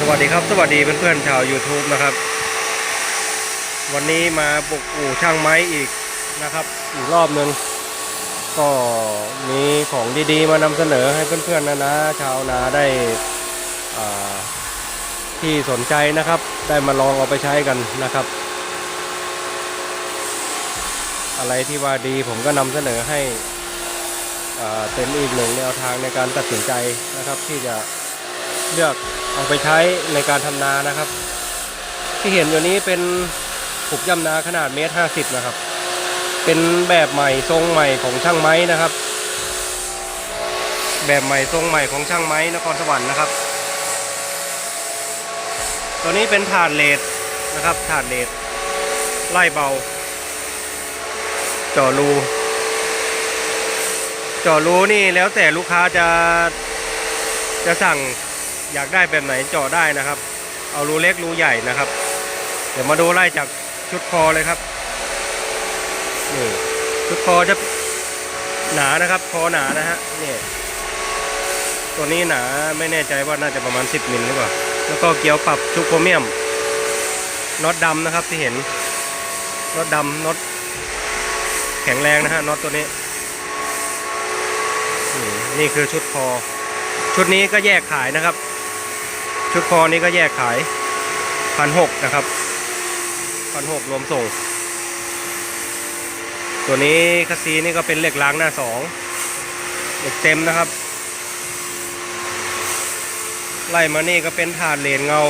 สวัสดีครับสวัสดีเพื่อนๆชาว YouTube นะครับ วันนี้มาบุกอู่ช่างไม้อีกนะครับ อีกรอบหนึ่งก็มีของดีๆ มานำเสนอให้เพื่อนๆนะนะ ชาวนาได้อ่าที่สนใจนะครับ ได้มาลองเอาไปใช้กันนะครับ อะไรที่ว่าดีผมก็นำเสนอให้อ่าเป็นอีกหนึ่งแนวทางในการตัดสินใจนะครับที่จะเลือก เอาไปใช้ในการทำนานะครับ ที่เห็นอยู่นี้เป็นผูกย่ำนาขนาดเมตรห้าสิบนะครับ เป็นแบบใหม่ทรงใหม่ของช่างไม้นะครับ แบบใหม่ทรงใหม่ของช่างไม้นครสวรรค์นะครับ ตัวนี้เป็นถาดเลดนะครับถาดเลดไล่เบาเจาะรูเจาะรูนี่แล้วแต่ลูกค้าจะจะสั่ง อยากได้แบบไหนเจาะได้นะครับ เอารูเล็กรูใหญ่นะครับ เดี๋ยวมาดูไล่จากชุดคอเลยครับนี่ชุดคอจะหนานะครับ คอหนานะฮะนี่ตัวนี้หนาไม่แน่ใจว่าน่าจะประมาณ 10มิลหรือเปล่าแล้วก็เกียวปรับชุกโครเมียมน็อตดำนะครับที่เห็นน็อตดำน็อตแข็งแรงนะฮะน็อตตัวนี้ นี่คือชุดคอ ชุดนี้ก็แยกขายนะครับ ชุดคอนี้ก็แยกขายพันหกนะครับพันหกรวมส่ง ตัวนี้คัสซีนี่ก็เป็นเหล็กล้างหน้าสองเหล็กเต็มนะครับ ไล่มานี่ก็เป็นถาดเลนเงา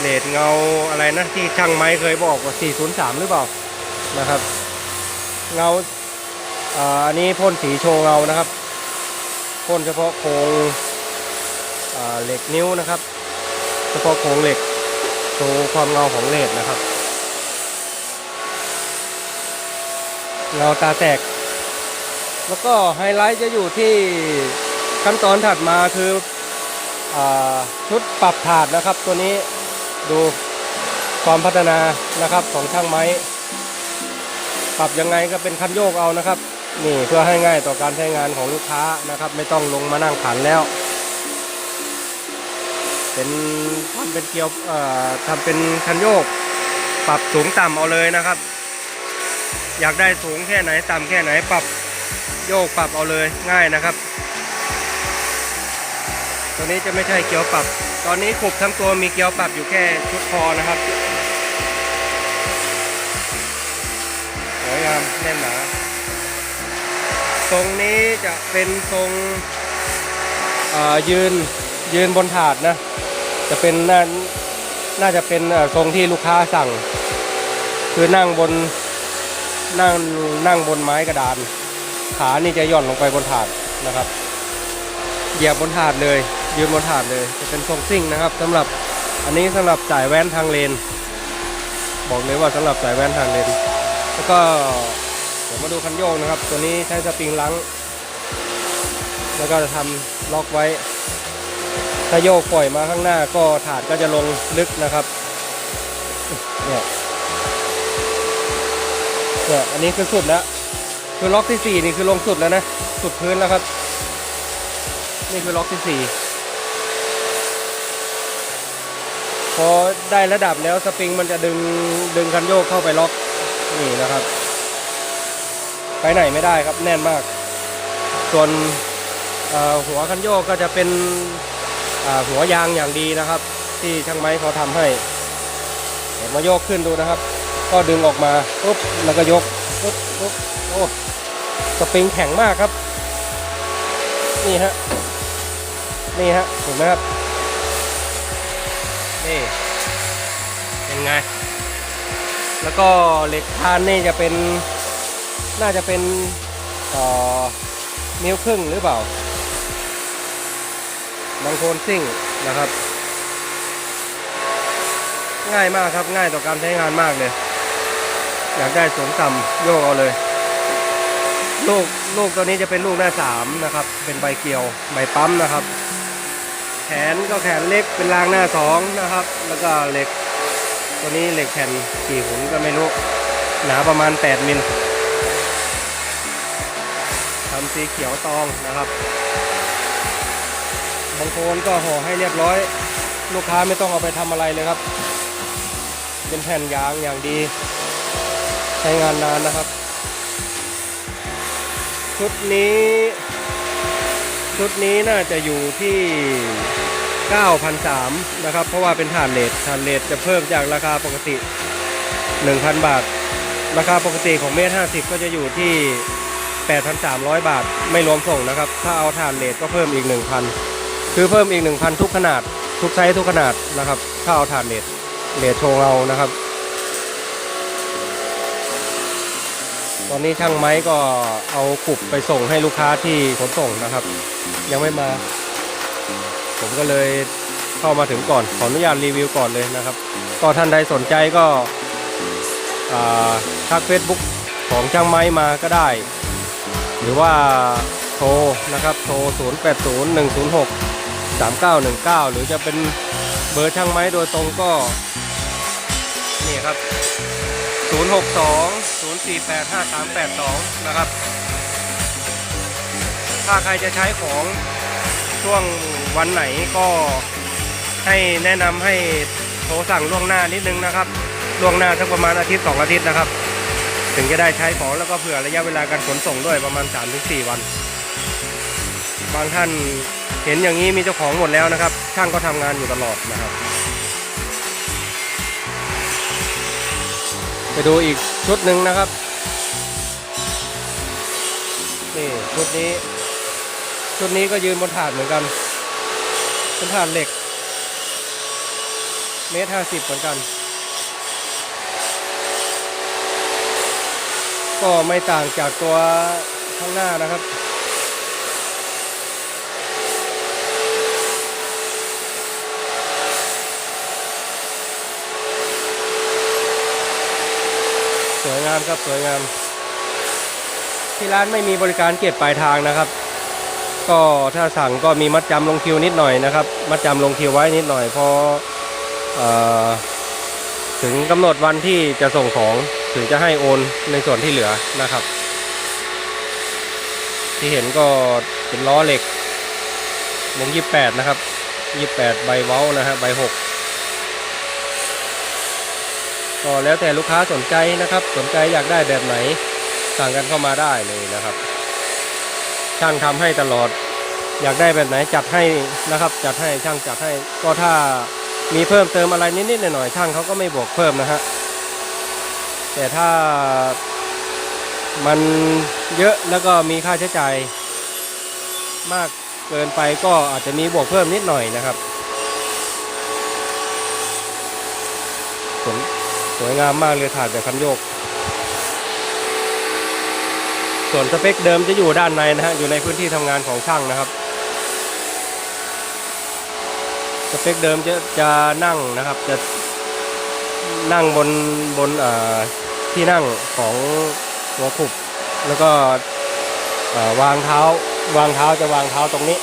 เลดเงาอะไรนะที่ช่างไม้เคยบอกว่า 403 หรือเปล่านะครับ เงาอ,อันนี้พ่นสีโชว์เงานะครับพ่นเฉพาะโครง เหล็กนิ้วนะครับเฉพาะโครงเหล็กโชว์ความเงาของเลดนะครับ เงาตาแตก แล้วก็ไฮไลท์จะอยู่ที่ขั้นตอนถัดมาคืออชุดปรับถาดนะครับ ตัวนี้ดูความพัฒนานะครับของช่างไม้ ปรับยังไงก็เป็นคันโยกเอานะครับ นี่เพื่อให้ง่ายต่อการใช้งานของลูกค้านะครับ ไม่ต้องลงมานั่งขันแล้ว เป็นทำเป็นเกียวเอ่อทำเป็นคันโยก ปรับสูงต่ำเอาเลยนะครับ อยากได้สูงแค่ไหนต่ำแค่ไหนปรับโยกปรับเอาเลยง่ายนะครับ ตัวนี้จะไม่ใช่เกียวปรับ ตอนนี้ขบทั้งตัวมีเกียวปรับอยู่แค่ชุดคอนะครับสวยงามแน่นหนาทรงนี้จะเป็นทรงยืนยืนบนถาดนะ จะเป็นน่าน่าจะเป็นทรงที่ลูกค้าสั่ง คือนั่งบนนั่งนั่งบนไม้กระดาน ขานี่จะย่อนลงไปบนถาดนะครับเหยียบบนถาดเลย ยืนบนถาดเลย จะเป็นทรงซิ่งนะครับสำหรับอันนี้สำหรับสายแว้นทางเลน บอกเลยว่าสำหรับสายแว้นทางเลน แล้วก็เดี๋ยวมาดูคันโยกนะครับ ตัวนี้ใช้สปริงลัง แล้วก็จะทำล็อกไว้ ถ้าโยกปล่อยมาข้างหน้าก็ถาดก็จะลงลึกนะครับเนี่ยเนี่ยอันนี้คือสุดแล้วคือล็อกที่สี่นี่คือลงสุดแล้วนะ สุดพื้นแล้วครับ นี่คือล็อกที่สี่พอได้ระดับแล้วสปริงมันจะดึงดึงคันโยกเข้าไปล็อกนี่นะครับ ไปไหนไม่ได้ครับแน่นมาก ส่วนหัวคันโยกก็จะเป็น หัวยางอย่างดีนะครับ ที่ช่างไม้เขาทำให้เดี๋ยวมาโยกขึ้นดูนะครับ ก็ดึงออกมาปุ๊บแล้วก็ยกปุ๊บปุ๊บโอ้สปริงแข็งมากครับ นี่ฮะนี่ฮะเห็นไหมครับนี่เป็นไง แล้วก็เหล็กคานนี่จะเป็นน่าจะเป็นเอ่อนิ้วครึ่งหรือเปล่า บางโคนซิ่งนะครับ ง่ายมากครับง่ายต่อการใช้งานมากเลย อยากได้สูงต่ำโยกเอาเลย ลูกลูกตัวนี้จะเป็นลูกหน้าสามนะครับ เป็นใบเกลียวใบปั๊มนะครับ แขนก็แขนเล็กเป็นรางหน้าสองนะครับ แล้วก็เหล็ก ตัวนี้เหล็กแผ่นกี่หุ่นก็ไม่รู้หนาประมาณ 8 มิลทำสีเขียวตองนะครับ บางคนก็ห่อให้เรียบร้อย ลูกค้าไม่ต้องเอาไปทำอะไรเลยครับ เป็นแผ่นยางอย่างดี ใช้งานนานนะครับ ชุดนี้ ชุดนี้น่าจะอยู่ที่9,300นะครับ เพราะว่าเป็นฐานเลทฐานเลทจะเพิ่มจากราคาปกติ 1,000 บาท ราคาปกติของเมตร50 ก็จะอยู่ที่ 8,300 บาท ไม่รวมส่งนะครับ ถ้าเอาฐานเลทก็เพิ่มอีก 1,000 คือเพิ่มอีก 1,000 ทุกขนาด ทุกไซส์ทุกขนาดนะครับ ถ้าเอาฐานเลทเลทโชว์เรานะครับ ตอนนี้ช่างไม้ก็เอาขุบไปส่งให้ลูกค้าที่ขนส่งนะครับ ยังไม่มา ผมก็เลยเข้ามาถึงก่อน ขออนุญาตรีวิวก่อนเลยนะครับ ก็ท่านใดสนใจก็ทักเฟซบุ๊กของช่างไม้มาก็ได้ หรือว่าโทรนะครับ โทร 0 3 9 1 9 หรือจะเป็นเบอร์ช่างไม้โดยตรงก็ นี่ครับ 062 048 5382 นะครับ ถ้าใครจะใช้ของช่วงวันไหนก็ให้แนะนำให้โทรสั่งล่วงหน้านิดนึงนะครับล่วงหน้าสักประมาณอาทิตย์สองอาทิตย์นะครับ ถึงจะได้ใช้ของแล้วก็เผื่อระยะเวลาการขนส่งด้วยประมาณ 3-4 วัน บางท่าน เห็นอย่างนี้มีเจ้าของหมดแล้วนะครับ ช่างก็ทำงานอยู่ตลอดนะครับ ไปดูอีกชุดหนึ่งนะครับนี่ชุดนี้ ชุดนี้ก็ยืนบนถาดเหมือนกันเป็นถาดเหล็กเมตรห้าสิบเหมือนกัน ก็ไม่ต่างจากตัวข้างหน้านะครับ สวยงามครับสวยงาม ที่ร้านไม่มีบริการเก็บปลายทางนะครับ ก็ถ้าสั่งก็มีมัดจำลงคิวนิดหน่อยนะครับ มัดจำลงคิวไว้นิดหน่อยพออถึงกำหนดวันที่จะส่งของถึงจะให้โอนในส่วนที่เหลือนะครับ ที่เห็นก็เป็นล้อเหล็กวงยี่แปดนะครับยี่แปดใบเว้านะฮะใบหก ก็แล้วแต่ลูกค้าสนใจนะครับ สนใจอยากได้แบบไหนสั่งกันเข้ามาได้เลยนะครับ ช่างทำให้ตลอด อยากได้แบบไหนจัดให้นะครับ จัดให้ช่างจัดให้ ก็ถ้ามีเพิ่มเติมอะไรนิดๆหน่อยๆช่างเขาก็ไม่บวกเพิ่มนะฮะแต่ถ้ามันเยอะแล้วก็มีค่าใช้จ่ายมากเกินไปก็อาจจะมีบวกเพิ่มนิดหน่อยนะครับสวยส วยงามมากเลยถาดแบบคันโยก ส่วนสเปคเดิมจะอยู่ด้านในนะฮะอยู่ในพื้นที่ทำงานของช่างนะครับ สเปคเดิมจะจะนั่งนะครับจะนั่งบนบนอ่าที่นั่งของหัวขุบแล้วก็วางเท้าวางเท้าจะวางเท้าตรงนี้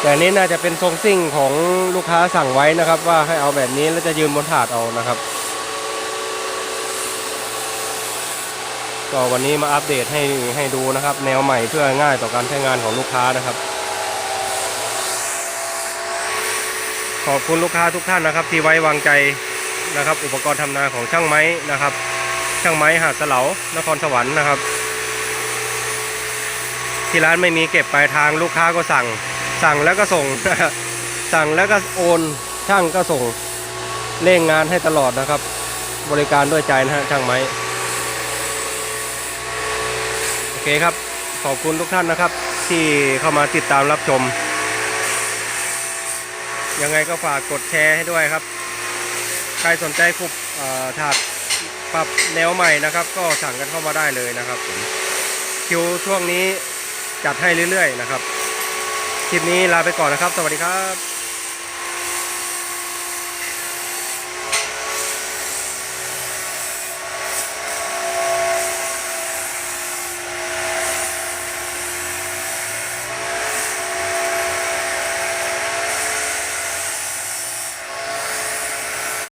แต่นนี้น่าจะเป็นทรงซิ่งของลูกค้าสั่งไว้นะครับ ว่าให้เอาแบบนี้แล้วจะยืนบนถาดเอานะครับ ก็วันนี้มาอัปเดตให้ให้ดูนะครับ แนวใหม่เพื่อง่ายต่อการใช้งานของลูกค้านะครับ ขอบคุณลูกค้าทุกท่านนะครับ ที่ไว้วางใจนะครับ อุปกรณ์ทำนาของช่างไม้นะครับ ช่างไม้หาดเสลานครสวรรค์นะครับ ที่ร้านไม่มีเก็บปลายทางลูกค้าก็สั่ง สั่งแล้วก็ส่ง สั่งแล้วก็โอนช่างก็ส่งเร่งงานให้ตลอดนะครับ บริการด้วยใจนะฮะช่างไม้ โอเคครับ ขอบคุณทุกท่านนะครับ ที่เข้ามาติดตามรับชม ยังไงก็ฝากกดแชร์ให้ด้วยครับ ใครสนใจคุบถาดปรับแนวใหม่นะครับ ก็สั่งกันเข้ามาได้เลยนะครับผมคิวช่วงนี้จัดให้เรื่อยๆนะครับ คลิปนี้ลาไปก่อนนะครับ สวัสดีครับ